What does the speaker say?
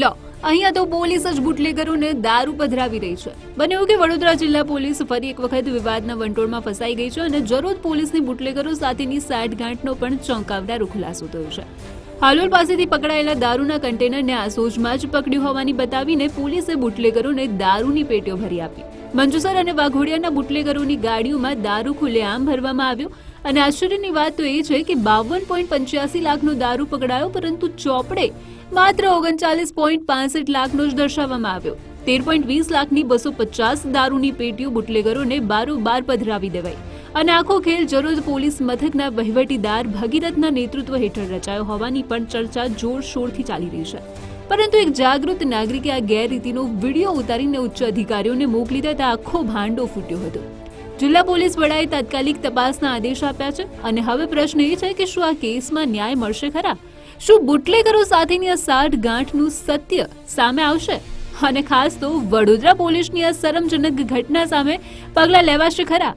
લો, અહીંયા તો પોલીસ જ બુટલેગરોને દારૂ પધરાવી રહી છે. બન્યું કે વડોદરા જિલ્લા પોલીસ ફરી એક વખત વિવાદના વંટોળમાં ફસાઈ ગઈ છે અને જરોદ પોલીસની બુટલેગરો સાથેની સાઠગાંઠનો પણ ચોંકાવનારો ખુલાસો થયો છે. હાલોલ પાસેથી પકડાયેલા દારૂના કન્ટેનરને આસોજમાં જ પકડ્યું હોવાની બતાવીને પોલીસે બુટલેગરોને દારૂની પેટીઓ ભરી આપી. મંજુસર અને વાઘોડિયાના બુટલેગરોની ગાડીઓમાં દારૂ ખુલ્લેઆમ ભરવામાં આવ્યો અને આશ્ચર્યની વાત તો એ છે કે બાવન પોઈન્ટ પંચ્યાસી લાખનો દારૂ પકડાયો, પરંતુ ચોપડે માત્ર ઓગણચાલીસ પોઈન્ટ પાસઠ લાખનો જ દર્શાવવામાં આવ્યો. તેર પોઈન્ટ વીસ લાખની બસો પચાસ દારૂની પેટીઓ બુટલેગરોને બારોબાર પધરાવી દેવાઈ. અને આખો ખેલ જરોદ પોલીસ મથકના વહીવટીદાર ભગીરથના નેતૃત્વ હેઠળ રચાયો હોવાની પણ ચર્ચા જોરશોરથી ચાલી રહી છે. પરંતુ એક જાગૃત નાગરિકે આ ગેરરીતિનો વીડિયો ઉતારીને ઉચ્ચ અધિકારીઓને મોકલી દેતા આખો ભાંડો ફૂટ્યો હતો. જિલ્લા પોલીસ વડાએ તાત્કાલિક તપાસના આદેશ આપ્યા છે અને હવે પ્રશ્ન એ છે કે શું આ કેસમાં ન્યાય મળશે ખરા? શું બુટલેગરો સાથેની આ સાઠ ગાંઠનું સત્ય સામે આવશે? અને ખાસ તો વડોદરા પોલીસની આ શરમજનક ઘટના સામે પગલાં લેવાશે ખરા?